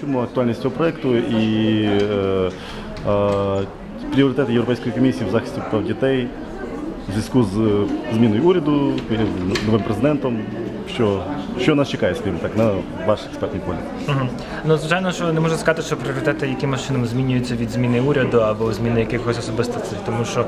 чому актуальність цього проекту і е, е, пріоритети Європейської комісії в захисті прав дітей в зв'язку з е, зміною уряду, новим президентом. Що, що нас чекає, скажімо так, на ваш експертний погляд? Мгм. Ну, звичайно, що не можу сказати, що пріоритети якимось чином змінюються від зміни уряду або зміни якихось особистостей, тому що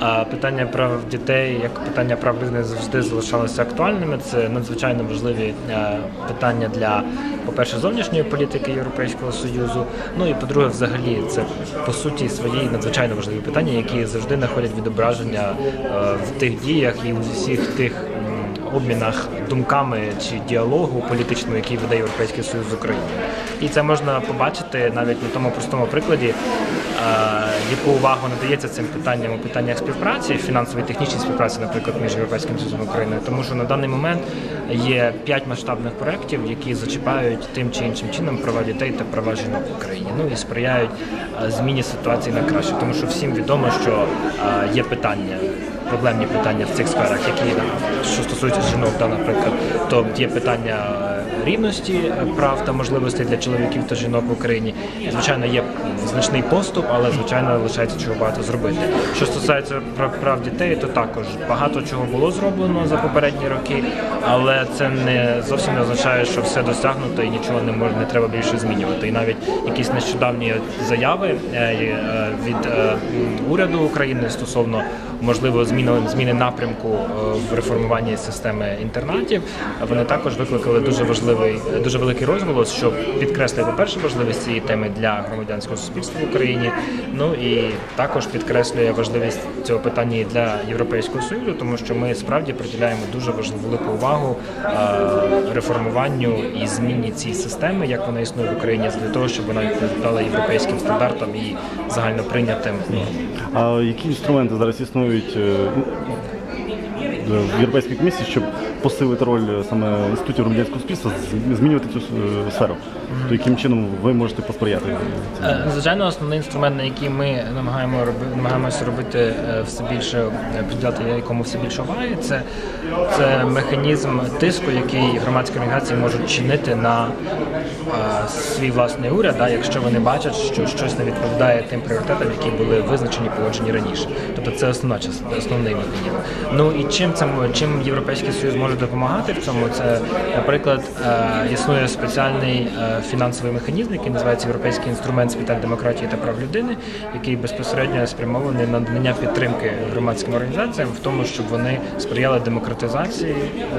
а, питання прав дітей, як питання прав людини завжди залишалися актуальними. Це надзвичайно важливі е, питання для, по-перше, зовнішньої політики Європейського Союзу. Ну і по-друге, взагалі, це по суті свої надзвичайно важливі питання, які завжди знаходять відображення е, в тих діях і у всіх тих. Обмінах думками чи діалогу політичному, який веде Європейський Союз з Україною. І це можна побачити навіть на тому простому прикладі, е, яку увагу надається цим питанням у питаннях співпраці, фінансової і технічній співпраці, наприклад, між Європейським Союзом і Україною, тому що на даний момент є п'ять масштабних проєктів, які зачіпають тим чи іншим чином права дітей та права жінок в Україні. Ну і сприяють е, зміні ситуації на краще, тому що всім відомо, що е, є питання проблемні питання в цих сферах, які що стосуються жінок, да, наприклад, то є питання е, рівності е, прав та можливостей для чоловіків та жінок в Україні. Звичайно, є значний поступ, але звичайно лишається чого багато зробити. Що стосується прав, прав дітей, то також багато чого було зроблено за попередні роки, але це не зовсім не означає, що все досягнуто і нічого не може не треба більше змінювати. І навіть якісь нещодавні заяви е, е, від е, уряду України стосовно можливо зміни зміни напрямку е, в реформуванні системи інтернатів. Вони також викликали дуже важливий, дуже великий розголос, що підкреслює, по-перше, важливість цієї теми для громадянського суспільства в Україні. Ну і також підкреслює важливість цього питання і для Європейського союзу, тому що ми справді приділяємо дуже велику увагу е, реформуванню і зміні цієї системи, як вона існує в Україні, для того, щоб вона відповідала європейським стандартам і загально прийнятим. А які інструменти зараз існують е, ну, в Європейській комісії, щоб посилити роль е, саме інститутів громадянського суспільства, змінювати цю е, сферу? То яким чином ви можете посприяти? Е, Звичайно, основний інструмент, на який ми намагаємо роби, намагаємося робити е, все більше, е, приділяти якому все більше уваги, це, це механізм тиску, який громадські організації можуть чинити на е, свій власний уряд, да, якщо вони бачать, що щось не відповідає тим пріоритетам, які були визначені погоджені раніше. Тобто це основна основний механізм. Ну і чим це чим Європейський Союз може допомагати в цьому? Це, наприклад, е, існує спеціальний е, фінансовий механізм, який називається Європейський інструмент з питань демократії та прав людини, який безпосередньо спрямований на надання підтримки громадським організаціям в тому, щоб вони сприяли демократизації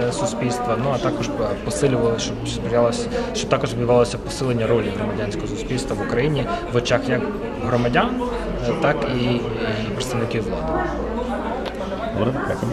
е, суспільства, ну а також посилювали, щоб сприялося, щоб також відбувалося посилення ролі громадянського суспільства в Україні в очах як громадян, так і представників влади. Добре, дякую.